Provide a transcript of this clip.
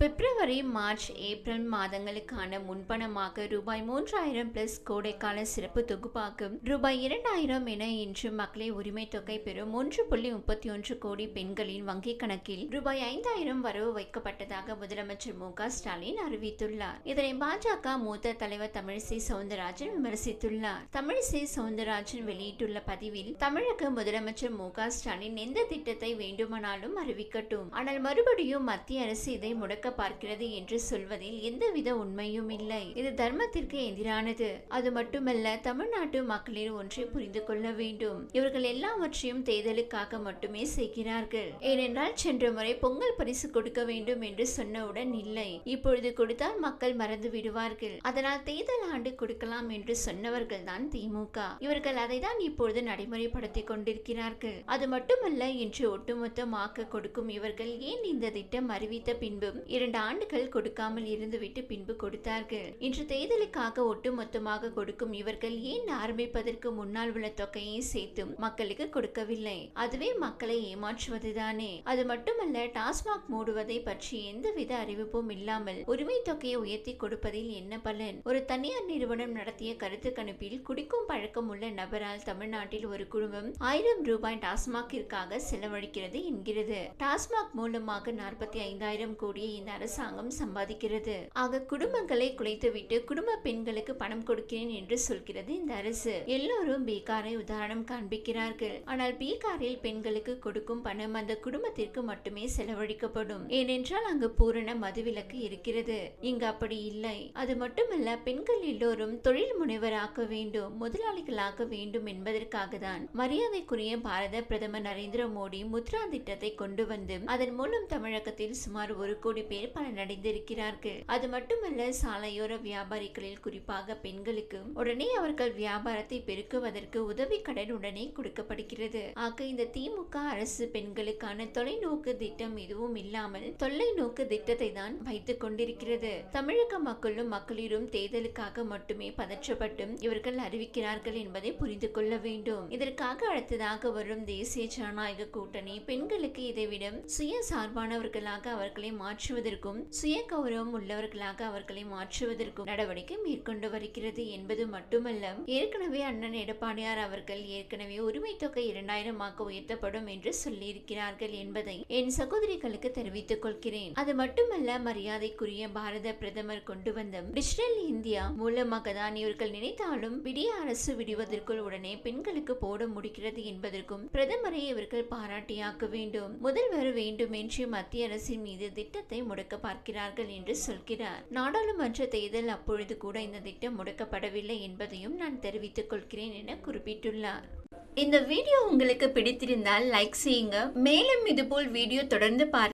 பிப்ரவரி March April மாதங்களுக்கான முன்பணமாக ரூபாய் மூன்றாயிரம் பிளஸ் கோடைக்கால சிறப்பு தொகுப்பாகும். ரூபாய் இரண்டாயிரம் என இன்று மக்களை உரிமை தொகை பெறும் ஒன்று புள்ளி முப்பத்தி ஒன்று கோடி பெண்களின் வங்கிக் கணக்கில் ரூபாய் ஐந்தாயிரம் வரவு வைக்கப்பட்டதாக முதலமைச்சர் மு க ஸ்டாலின் அறிவித்துள்ளார். இதனை பாஜக மூத்த தலைவர் தமிழிசை சவுந்தரராஜன் விமர்சித்துள்ளார். தமிழிசை சவுந்தரராஜன் வெளியிட்டுள்ள பதிவில் தமிழக முதலமைச்சர் மு க ஸ்டாலின் எந்த திட்டத்தை வேண்டுமானாலும் அறிவிக்கட்டும். ஆனால் மறுபடியும் மத்திய அரசு இதை முடக்க பார்க்கிறது என்று சொல்வதில் எந்தவித உண்மையும் இல்லை. இது தர்மத்திற்கு எதிரானது. அது மட்டுமல்ல தமிழ்நாட்டு மக்களின் ஒன்றை புரிந்து கொள்ள வேண்டும். இவர்கள் எல்லாவற்றையும் தேர்தலுக்காக மட்டுமே செய்கிறார்கள். ஏனென்றால் சென்ற முறை பொங்கல் பரிசு கொடுக்க வேண்டும் என்று சொன்னவுடன் இல்லை. இப்பொழுது கொடுத்தால் மக்கள் மறந்து விடுவார்கள். அதனால் தேர்தல் ஆண்டு கொடுக்கலாம் என்று சொன்னவர்கள் தான் திமுக இவர்கள் அதை தான் இப்பொழுது நடைமுறைப்படுத்தி கொண்டிருக்கிறார்கள். அது மட்டுமல்ல இன்று ஒட்டுமொத்தமாக்க கொடுக்கும் இவர்கள் ஏன் இந்த திட்டம் அறிவித்த பின்பும் இரண்டு ஆண்டுகள் கொடுக்காமல் இருந்துவிட்டு பின்பு கொடுத்தார்கள். இன்று தேர்தலுக்காக ஒட்டுமொத்தமாக கொடுக்கும் இவர்கள் ஏன் ஆரம்பிப்பதற்கு முன்னால் உள்ள தொகையை சேர்த்தும் மக்களுக்கு கொடுக்கவில்லை? அதுவே மக்களை ஏமாற்றுவதுதானே? அது மட்டுமல்ல டாஸ்மாக் மூடுவதை பற்றி எந்தவித அறிவிப்பும் இல்லாமல் உரிமை தொகையை உயர்த்தி கொடுப்பதில் என்ன பலன்? ஒரு தனியார் நிறுவனம் நடத்திய கருத்து கணிப்பில் குடிக்கும் பழக்கம் உள்ள நபரால் தமிழ்நாட்டில் ஒரு குடும்பம் ஆயிரம் ரூபாய் டாஸ்மாகிற்காக செலவழிக்கிறது என்கிறது. டாஸ்மாக் மூலமாக நாற்பத்தி ஐந்தாயிரம் கோடியை இந்த அரசாங்கம் சம்பாதிக்கிறது. ஆக குடும்பங்களை குலைத்துவிட்டு குடும்ப பெண்களுக்கு பணம் கொடுக்கிறேன் என்று சொல்கிறது இந்த அரசு. எல்லோரும் பீகாரை உதாரணம் காண்பிக்கிறார்கள். ஆனால் பீகாரில் பெண்களுக்கு கொடுக்கும் பணம் அந்த குடும்பத்திற்கு மட்டுமே செலவழிக்கப்படும். ஏனென்றால் அங்கு பூரண மதுவிலக்கு இருக்கிறது. இங்கு அப்படி இல்லை. அது மட்டுமல்ல பெண்கள் எல்லோரும் தொழில் முனைவராக்க வேண்டும் முதலாளிகளாக வேண்டும் என்பதற்காக தான் மரியாதைக்குரிய பாரத பிரதமர் நரேந்திர மோடி முத்ரா திட்டத்தை கொண்டு வந்து அதன் மூலம் தமிழகத்தில் சுமார் ஒரு கோடி பேர் பலனடைந்திருக்கிறார்கள் அது மட்டுமல்ல சாலையோர வியாபாரிகளில் குறிப்பாக பெண்களுக்கு உடனே அவர்கள் வியாபாரத்தை பெருக்குவதற்கு உதவி கடன் உடனே கொடுக்கப்படுகிறது. ஆக இந்த திமுக அரசு பெண்களுக்கான தொலைநோக்கு திட்டம் எதுவும் இல்லாமல் தொலைநோக்கு திட்டத்தை தான் வைத்துக் கொண்டிருக்கிறது. தமிழக மக்களும் மக்களிடம் தேர்தலுக்காக மட்டுமே பதற்றப்பட்டும் இவர்கள் அறிவிக்கிறார்கள் என்பதை புரிந்து கொள்ள வேண்டும். இதற்காக அடுத்ததாக வரும் தேசிய ஜனநாயக கூட்டணி பெண்களுக்கு இதைவிட சுய சார்பானவர்களாக அவர்களை மாற்றுவது மாற்றுவதற்கும் சுய கௌரவம் உள்ளவர்களாக அவர்களை மாற்றுவதற்கும் நடவடிக்கை மேற்கொண்டு வருகிறது என்பது மட்டுமல்ல ஏற்கனவே அண்ணன் எடப்பாடியார் அவர்கள் ஏற்கனவே உரிமை தொகை இரண்டாயிரமாக உயர்த்தப்படும் என்று சொல்லியிருக்கிறார்கள் என்பதை என் சகோதரிகளுக்கு தெரிவித்துக் கொள்கிறேன். அது மட்டுமல்ல மரியாதைக்குரிய பாரத பிரதமர் கொண்டு வந்த டிஜிட்டல் இந்தியா மூலமாக தான் இவர்கள் நினைத்தாலும் விடிய அரசு விடுவதற்குள் உடனே பெண்களுக்கு போட முடிகிறது என்பதற்கும் பிரதமரை இவர்கள் பாராட்டியாக்க வேண்டும் முதல்வர் வேண்டுமென்று மத்திய அரசின் மீது திட்டத்தை முடக்க பார்க்கிறார்கள் என்று சொல்கிறார். நாடாளுமன்ற தேர்தல் அப்பொழுது கூட இந்த திட்டம் முடக்கப்படவில்லை என்பதையும் நான் தெரிவித்துக் கொள்கிறேன் என குறிப்பிட்டுள்ளார். இந்த வீடியோ உங்களுக்கு பிடித்திருந்தால் லைக் செய்யுங்க. மேலும் இதுபோல் வீடியோ தொடர்ந்து பார்க்க